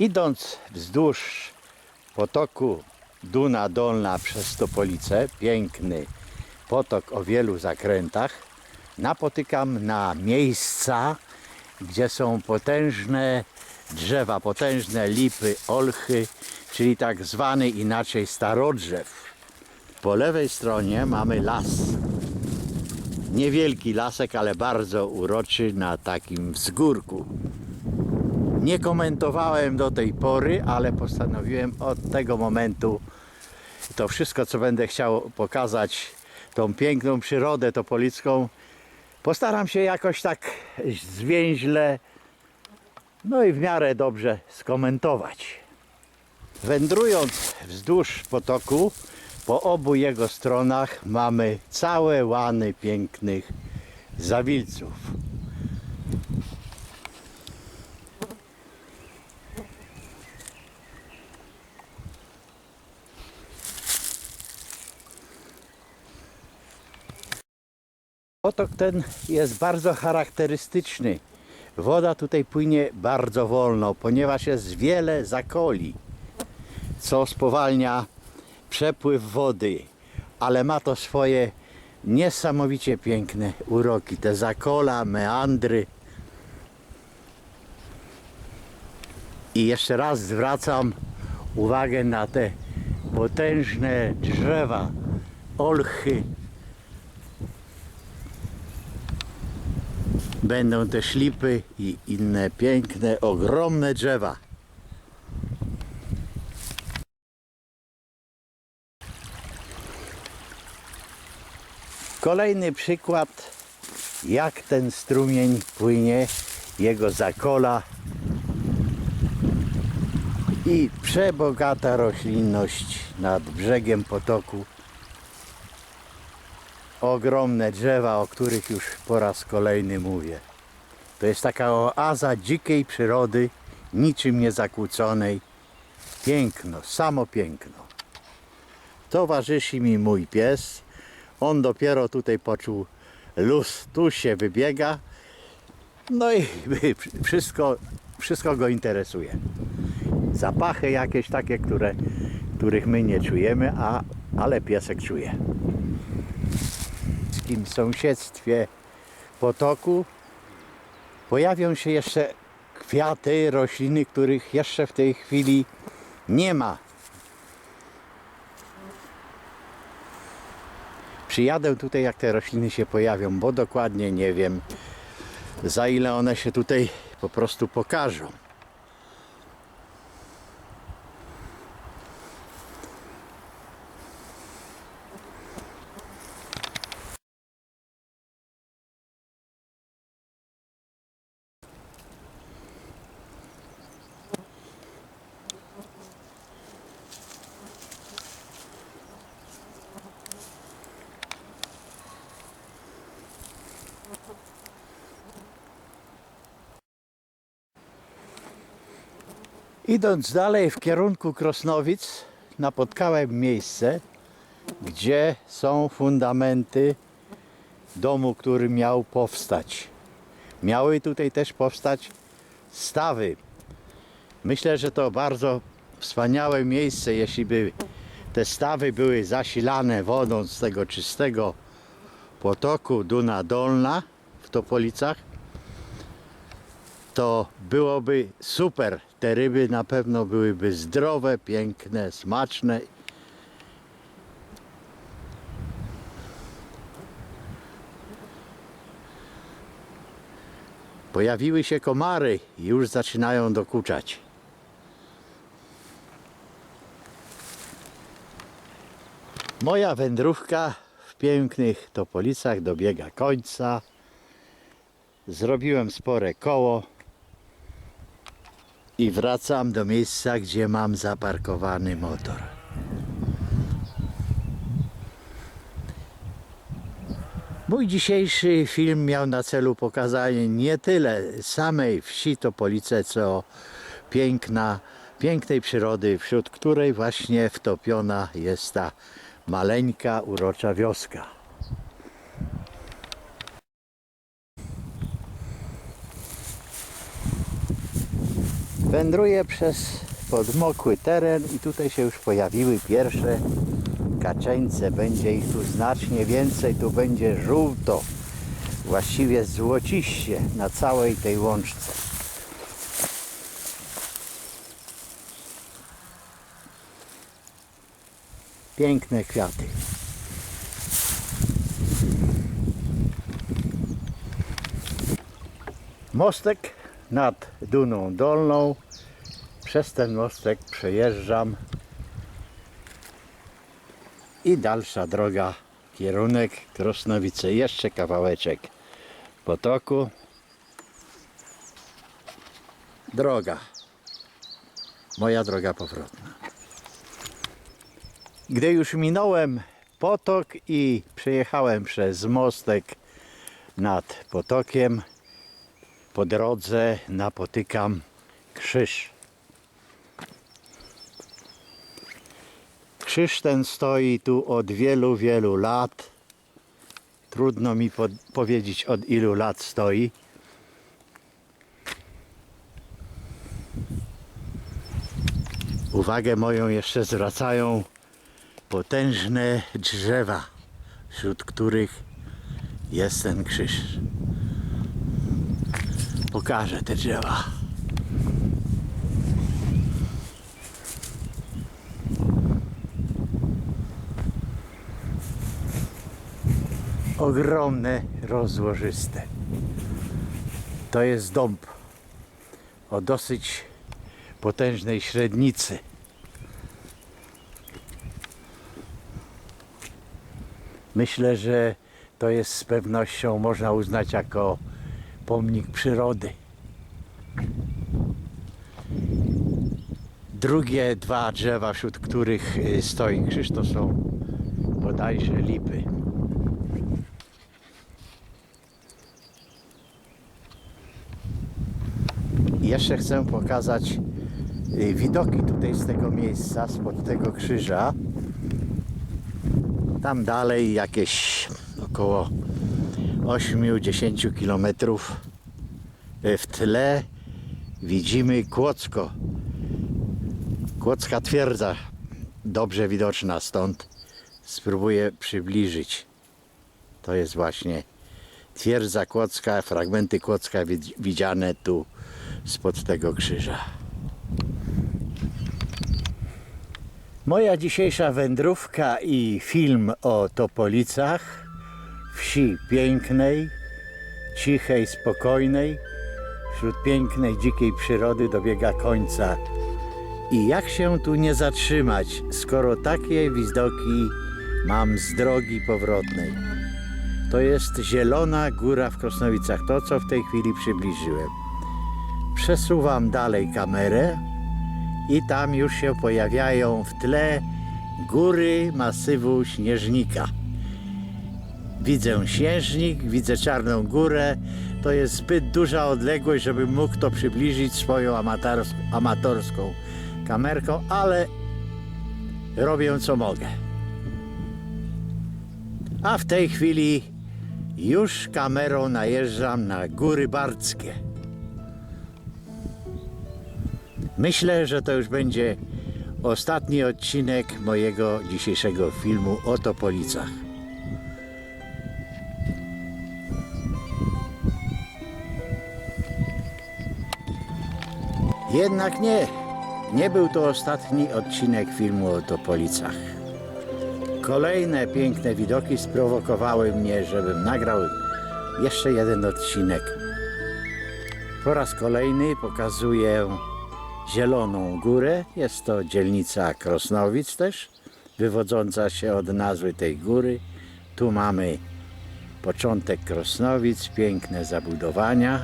Idąc wzdłuż potoku Duna Dolna przez Stopolicę, piękny potok o wielu zakrętach, napotykam na miejsca, gdzie są potężne drzewa, potężne lipy, olchy, czyli tak zwany inaczej starodrzew. Po lewej stronie mamy las. Niewielki lasek, ale bardzo uroczy na takim wzgórku. Nie komentowałem do tej pory, ale postanowiłem od tego momentu to wszystko, co będę chciał pokazać, tą piękną przyrodę topolicką, postaram się jakoś tak zwięźle, no i w miarę dobrze skomentować. Wędrując wzdłuż potoku, po obu jego stronach mamy całe łany pięknych zawilców. Potok ten jest bardzo charakterystyczny. Woda tutaj płynie bardzo wolno, ponieważ jest wiele zakoli, co spowalnia przepływ wody, ale ma to swoje niesamowicie piękne uroki. Te zakola, meandry. I jeszcze raz zwracam uwagę na te potężne drzewa, olchy, Będą też lipy i inne piękne, ogromne drzewa. Kolejny przykład, jak ten strumień płynie, jego zakola i przebogata roślinność nad brzegiem potoku ogromne drzewa, o których już po raz kolejny mówię. To jest taka oaza dzikiej przyrody, niczym niezakłóconej. Piękno, samo piękno. Towarzyszy mi mój pies. On dopiero tutaj poczuł luz, tu się wybiega. No i wszystko, wszystko go interesuje. Zapachy jakieś takie, które, których my nie czujemy, a, ale piesek czuje bliskim sąsiedztwie potoku pojawią się jeszcze kwiaty, rośliny, których jeszcze w tej chwili nie ma. Przyjadę tutaj, jak te rośliny się pojawią, bo dokładnie nie wiem, za ile one się tutaj po prostu pokażą. Idąc dalej w kierunku Krosnowic, napotkałem miejsce, gdzie są fundamenty domu, który miał powstać. Miały tutaj też powstać stawy. Myślę, że to bardzo wspaniałe miejsce, jeśli by te stawy były zasilane wodą z tego czystego potoku Duna Dolna w Topolicach, to byłoby super. Te ryby na pewno byłyby zdrowe, piękne, smaczne. Pojawiły się komary i już zaczynają dokuczać. Moja wędrówka w pięknych Topolicach dobiega końca. Zrobiłem spore koło i wracam do miejsca, gdzie mam zaparkowany motor. Mój dzisiejszy film miał na celu pokazanie nie tyle samej wsi Topolice, co piękna, pięknej przyrody, wśród której właśnie wtopiona jest ta maleńka, urocza wioska. Wędruję przez podmokły teren i tutaj się już pojawiły pierwsze kaczeńce. Będzie ich tu znacznie więcej, tu będzie żółto, właściwie złociście na całej tej łączce. Piękne kwiaty. Mostek nad Duną Dolną. Przez ten mostek przejeżdżam i dalsza droga, kierunek Krosnowice. Jeszcze kawałeczek potoku. Droga. Moja droga powrotna. Gdy już minąłem potok i przejechałem przez mostek nad potokiem, po drodze napotykam krzyż. Krzyż ten stoi tu od wielu, wielu lat. Trudno mi po powiedzieć od ilu lat stoi. Uwagę moją jeszcze zwracają potężne drzewa, wśród których jest ten krzyż. Pokażę te drzewa. Ogromne, rozłożyste. To jest dąb o dosyć potężnej średnicy. Myślę, że to jest z pewnością można uznać jako pomnik przyrody. Drugie dwa drzewa, wśród których y, stoi krzyż, to są bodajże lipy. Jeszcze chcę pokazać y, widoki tutaj z tego miejsca, spod tego krzyża. Tam dalej jakieś około 8-10 kilometrów y, w tle widzimy Kłodzko. Kłodzka twierdza, dobrze widoczna stąd. Spróbuję przybliżyć. To jest właśnie twierdza Kłodzka, fragmenty Kłodzka widz- widziane tu spod tego krzyża. Moja dzisiejsza wędrówka i film o Topolicach, wsi pięknej, cichej, spokojnej, wśród pięknej, dzikiej przyrody dobiega końca. I jak się tu nie zatrzymać, skoro takie widoki mam z drogi powrotnej? To jest Zielona Góra w Krosnowicach, to co w tej chwili przybliżyłem. Przesuwam dalej kamerę i tam już się pojawiają w tle góry masywu Śnieżnika. Widzę Śnieżnik, widzę Czarną Górę, to jest zbyt duża odległość, żebym mógł to przybliżyć swoją amators- amatorską kamerką, ale robię co mogę. A w tej chwili już kamerą najeżdżam na góry bardzkie. Myślę, że to już będzie ostatni odcinek mojego dzisiejszego filmu o Topolicach. Jednak nie, nie był to ostatni odcinek filmu o Topolicach. Kolejne piękne widoki sprowokowały mnie, żebym nagrał jeszcze jeden odcinek. Po raz kolejny pokazuję Zieloną Górę. Jest to dzielnica Krosnowic też, wywodząca się od nazwy tej góry. Tu mamy początek Krosnowic, piękne zabudowania.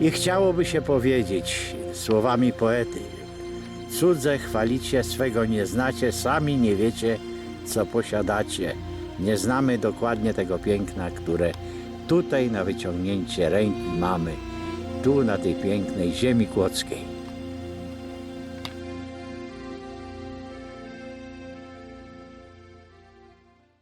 I chciałoby się powiedzieć słowami poety: Cudze chwalicie, swego nie znacie, sami nie wiecie, co posiadacie. Nie znamy dokładnie tego piękna, które tutaj na wyciągnięcie ręki mamy, tu na tej pięknej ziemi kłodzkiej.